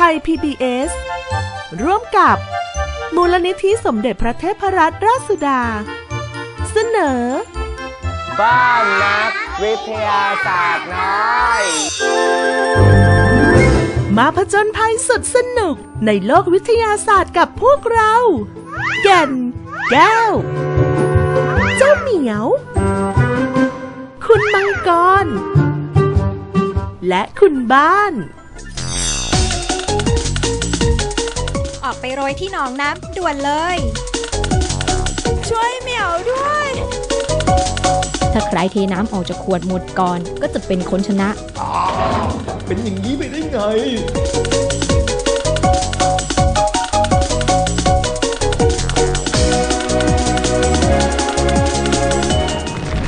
ไทย PBS ร่วมกับ มูลนิธิสมเด็จพระเทพรัตนราชสุดา เสนอ บ้านนักวิทยาศาสตร์น้อย มาผจญภัยสุดสนุกในโลกวิทยาศาสตร์กับพวกเรา แก่น แก้ว เจ้าเหมียว คุณมังกร และคุณบ้าน ออกไปโรยที่หนองน้ำด่วนเลย ช่วยเหมียวด้วย ถ้าใครเทน้ำออกจากขวดหมดก่อน ก็จะเป็นคนชนะ เป็นอย่างนี้ไปได้ไง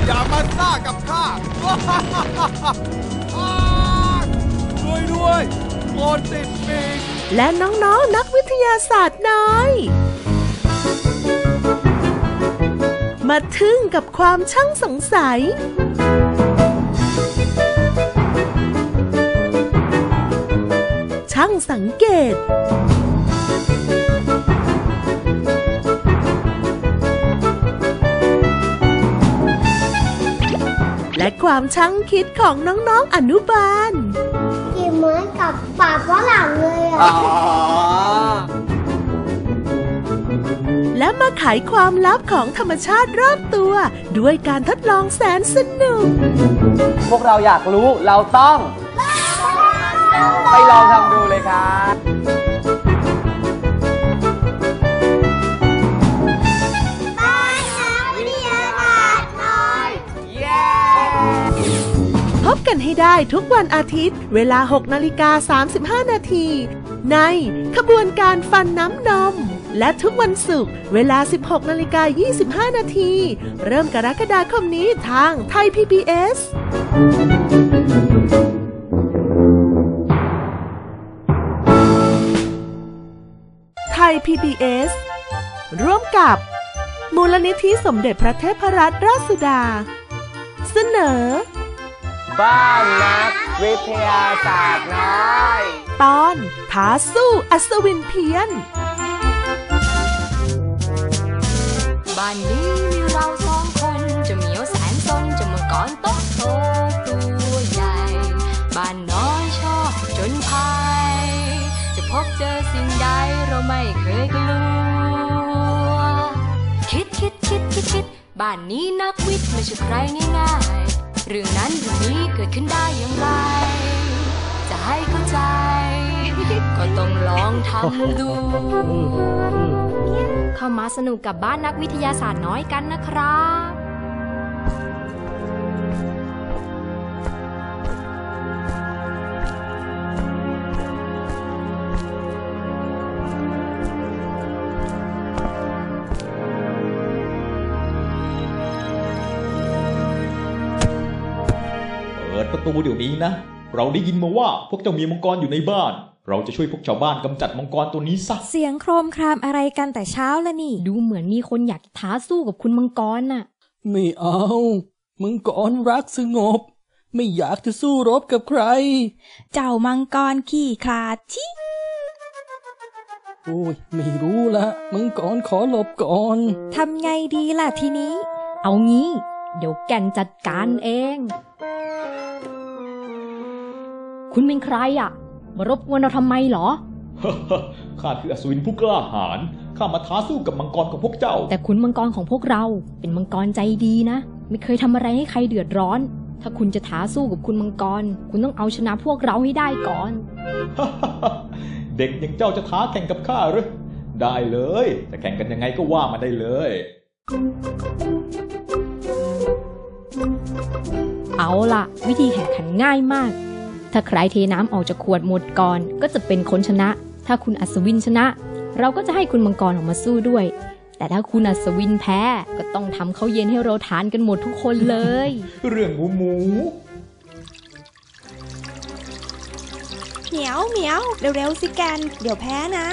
อย่ามาซ่ากับข้าอ้าวช่วยด้วยโกนติดปีก และน้องๆนนักวิทยาศาสตร์น้อย มาทึ่งกับความช่างสงสัยช่างสังเกตและความช่างคิดของน้องๆอนุบาล ปากฝรั่งเลยอะอ๋อและมาไขความลับของธรรมชาติรอบตัว ด้วยการทดลองแสนสนุก พวกเราอยากรู้เราต้อง ไปลองทำดูเลยครับบ้ กันให้ได้ทุกวันอาทิตย์ เวลา 6นาฬิกา35 นาที ในขบวนการฟันน้ำนม และทุกวันศุกร์เวลา 16นาฬิกา25 นาที เริ่มกรกฎาคมนี้ทางไทย PBS ไทย PBS ร่วมกับ มูลนิธิสมเด็จพระเทพรัตนราชสุดา เสนอ บ้านนักวิทยาศาสตร์น้อย ตอนท้าสู้อัศวินเพียน บ้านนี้มีเราสองคนจะเหมียวแสนซนจะมังกรโตโตตัวใหญ่ บ้านน้อยชอบจนภัยจะพบเจอสิ่งใดเราไม่เคยกลัว คิดคิดคิดคิดคิดบ้านนี้นักวิทย์ไม่ใช่ใครง่ายๆ เรื่องนั้นเรื่องนี้เกิดขึ้นได้อย่างไร จะให้เข้าใจ ก็ต้องลองทำดู เข้ามาสนุกกับบ้านนักวิทยาศาสตร์น้อยกันนะครับ เปิดประตูเดี๋ยวนี้นะ เราได้ยินมาว่าพวกเจ้ามีมังกรอยู่ในบ้าน เราจะช่วยพวกชาวบ้านกำจัดมังกรตัวนี้ซะ เสียงโครมครามอะไรกันแต่เช้าแล้วนี่ ดูเหมือนมีคนอยากท้าสู้กับคุณมังกรน่ะ ไม่เอา มังกรรักสงบ ไม่อยากจะสู้รบกับใคร เจ้ามังกรขี้ขลาดชิโอ้ยไม่รู้ละมังกรขอหลบก่อนทำไงดีล่ะทีนี้ เอางี้ เดี๋ยวแก่นจัดการเอง คุณเป็นใครอะ่ะ มารบกวนเราทำไมเหรอ ข้าคืออัศวินผู้กล้าหาญ ข้ามาท้าสู้กับมังกรของพวกเจ้า แต่คุณมังกรของพวกเราเป็นมังกรใจดีนะ ไม่เคยทำอะไรให้ใครเดือดร้อน ถ้าคุณจะท้าสู้กับคุณมังกร คุณต้องเอาชนะพวกเราให้ได้ก่อน เด็กอย่างเจ้าจะท้าแข่งกับข้าหรือ ได้เลย จะแข่งกันยังไงก็ว่ามาได้เลยเอาล่ะ วิธีแข่งขันง่ายมาก ถ้าใครเทน้ำออกจากขวดหมดก่อนก็จะเป็นคนชนะ ถ้าคุณอัศวินชนะ เราก็จะให้คุณมังกรออกมาสู้ด้วย แต่ถ้าคุณอัศวินแพ้ก็ต้องทำข้าวเย็นให้เราทานกันหมดทุกคนเลย เรื่องหมูหมูเหมียวเหมียวเร็วๆสิแกนเดี๋ยวแพ้นะ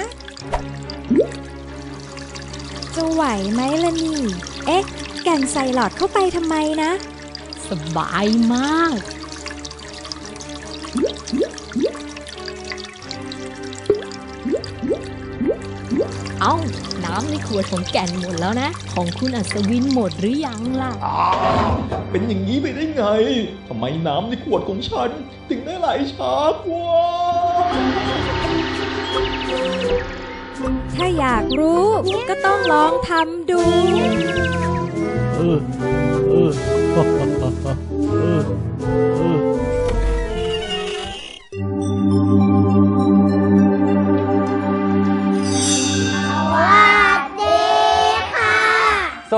จะไหวไหมล่ะนี่ เอ๊ะ แกนใส่หลอดเข้าไปทำไมนะ สบายมาก เอาน้ำในขวดของแก่นหมดแล้วนะ ของคุณอัศวินหมดหรือยังล่ะ เป็นอย่างนี้ไปได้ไง ทำไมน้ำในขวดของฉัน ถึงได้ไหลช้ากว่าถ้าอยากรู้ก็ต้องลองทำดู เออ เออ เออ เออ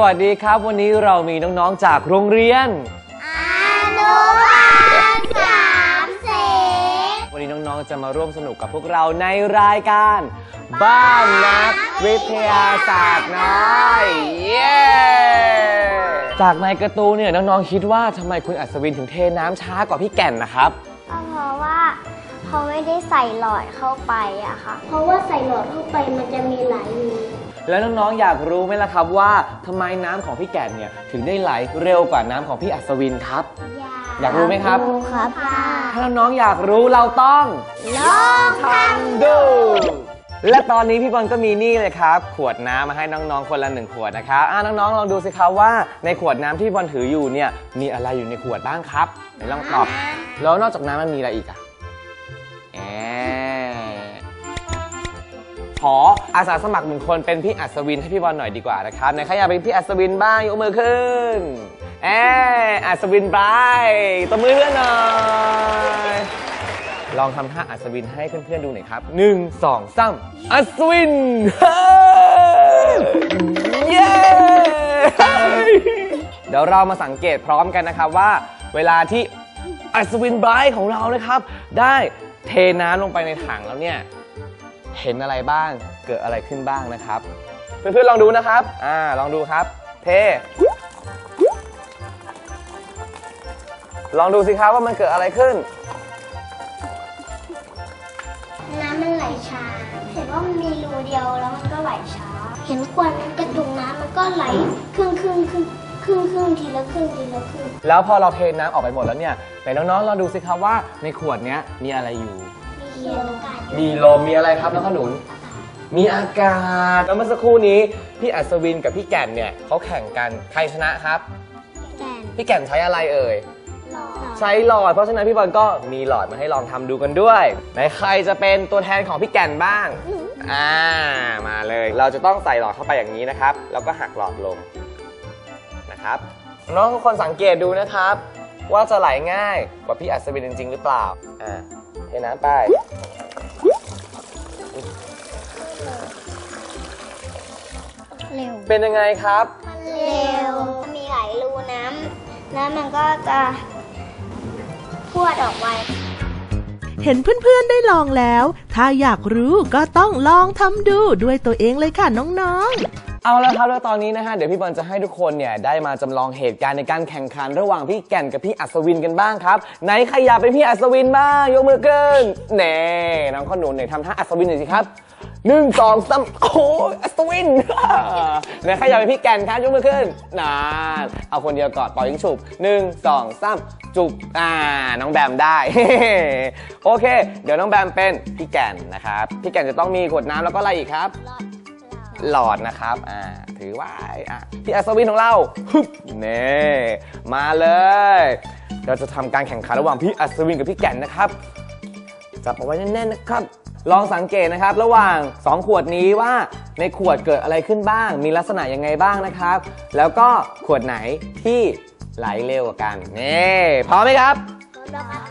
วัสดีครับ วันนี้เรามีน้องๆจากโรงเรียนอนุบาลสามเสนวันนี้น้องๆจะมาร่วมสนุกกับพวกเราในรายการ บ้านนักวิทยาศาสตร์น้อยเย้จากในการ์ตูนเนี่ยน้องๆคิดว่าทำไมคุณอัศวินถึงเทน้ำช้ากว่าพี่แก่นนะครับ ก็เพราะว่าเขาไม่ได้ใส่หลอดเข้าไปอะค่ะ เพราะว่าใส่หลอดเข้าไปมันจะมีหลายรู แล้วน้องๆอยากรู้ไหมล่ะครับว่าทำไมน้ำของพี่แก่นเนี่ยถึงได้ไหลเร็วกว่าน้ำของพี่อัศวินครับ อยากรู้ไหมครับครับถ้าน้องๆอยากรู้เราต้อง ลองทดู และตอนนี้พี่บอลก็มีนี่เลยครับ ขวดน้ำมาให้น้องๆคนละหนึ่งขวดนะครับอ่าน้องๆลองดูสิครับว่าในขวดน้ำที่พี่บอลถืออยู่เนี่ยมีอะไรอยู่ในขวดบ้างครับไหนลองตอบ แล้วนอกจากน้ำมันมีอะไรอีกอะแอ ขออาสาสมัครหนึ่งคนเป็นพี่อัศวินให้พี่บอลหน่อยดีกว่านะครับไหนใครอยากเป็นพี่อัศวินบ้างยกมือขึ้นแออัศวินบายตบมือเพื่อนหน่อยลองทำท่าอัศวินให้เพื่อนๆดูหน่อยครับหนึ่งสองสามอัศวินเย้เดี๋ยวเรามาสังเกตพร้อมกันนะครับว่า เวลาที่อัศวินไบรท์ของเรานะครับ ได้เทน้ำลงไปในถังแล้วเนี่ย เห็นอะไรบ้าง เกิดอะไรขึ้นบ้างนะครับ เพื่อนๆลองดูนะครับ อ่า ลองดูครับ เท ลองดูสิครับว่ามันเกิดอะไรขึ้นำน้ำมันไหลช้า เห็นว่ามันมีรูเดียวแล้วมันก็ไหลช้า เห็นควันกระดุงน้ำมันก็ไหลครึ่งครึ่งครึ่งครึ่งครึ่งทีละครึ่งทีละครึ่งแล้วพอเราเทน้ำออกไปหมดแล้วเนี่ยไหนน้องๆลองดูสิครับว่าในขวดเนี้ยมีอะไรอยู่มี เขียวกาศมีลมมีอะไรครับน้องขนุน มีอากาศแล้วเมื่อสักครู่นี้พี่อัศวินกับพี่แก่นเนี่ยเขาแข่งกันใครชนะครับ แกนพี่แก่นใช้อะไรเอ่ย หลอดใช้หลอด เพราะฉะนั้นพี่บอลก็มีหลอดมาให้ลองทำดูกันด้วยไหนใครจะเป็นตัวแทนของพี่แก่นบ้าง อ่า มาเลย เราจะต้องใส่หลอดเข้าไปอย่างนี้นะครับ แล้วก็หักหลอดลงนะครับ น้องทุกคนสังเกตดูนะครับ ว่าจะไหลง่ายกว่าพี่อัศวินจริง ๆ หรือเปล่า อ่า เทน้ำไปเร็ว เป็นยังไงครับ มันเร็วมีหลายรูน้ำแล้วมันก็จะพวดออกไปเห็นเพื่อนๆได้ลองแล้ว ถ้าอยากรู้ก็ต้องลองทำดูด้วยตัวเองเลยค่ะน้องๆ เอาละครับแล้วตอนนี้นะฮะเดี๋ยวพี่บอลจะให้ทุกคนเนี่ยได้มาจำลองเหตุการณ์ในการแข่งขันระหว่างพี่แก่นกับพี่อัศวินกันบ้างครับไหนใครอยากเป็นพี่อัศวินบ้างยกมือขึ้นแน่น้องขนุนเนี่ยทำท่าอัศวินหน่อยสิครับหนึ่งสองสามโอ้อัศวินไหนใครอยากเป็นพี่แก่นครับยกมือขึ้นนานเอาคนเดียวก่อนปล่อยยิงฉุบหนึ่งสองสามจุบอ่าน้องแบมได้ โอเค เดี๋ยวน้องแบมเป็นพี่แก่นนะครับพี่แก่นจะต้องมีขวดน้ำแล้วก็อะไรอีกครับ หลอดนะครับอ่าถือไว้อะพี่อัศวินของเราฮึบเน่มาเลย เราจะทำการแข่งขันระหว่างพี่อัศวินกับพี่แก่นนะครับจับเอาไว้แน่นๆนะครับ ลองสังเกตนะครับ ระหว่าง 2 ขวดนี้ว่าในขวดเกิดอะไรขึ้นบ้าง มีลักษณะยังไงบ้างนะครับ แล้วก็ขวดไหนที่ไหลเร็วกว่ากันนี่พร้อมไหมครับ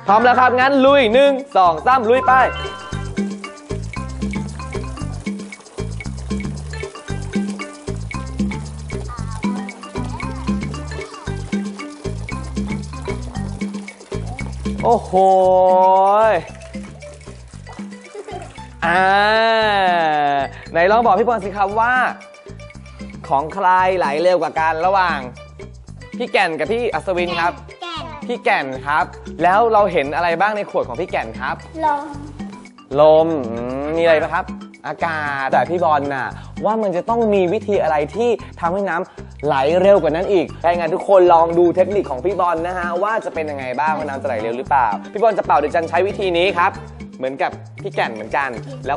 พร้อมแล้วครับงั้นลุยหนึ่งสองสามลุยไป โอ้โหยอ่าไหนลองบอกพี่บอลสิครับว่า ของใครไหลเร็วกว่ากันระหว่าง พี่แก่นกับพี่อัศวินครับ แก่นพี่แก่นครับ แล้วเราเห็นอะไรบ้างในขวดของพี่แก่นครับ ลมลมอืมมีอะไรปะครับ อากาศ แต่พี่บอลน่ะว่ามันจะต้องมีวิธีอะไรที่ทำให้น้ำไหลเร็วกว่านั้นอีกถ้าอย่างนั้นทุกคนลองดูเทคนิคของพี่บอลนะฮะว่าจะเป็นยังไงบ้างว่าน้ำจะไหลเร็วหรือเปล่า พี่บอลจะเป่าเดยการใช้วิธีนี้ครับ เหมือนกับพี่แก่นเหมือนกันแล้ว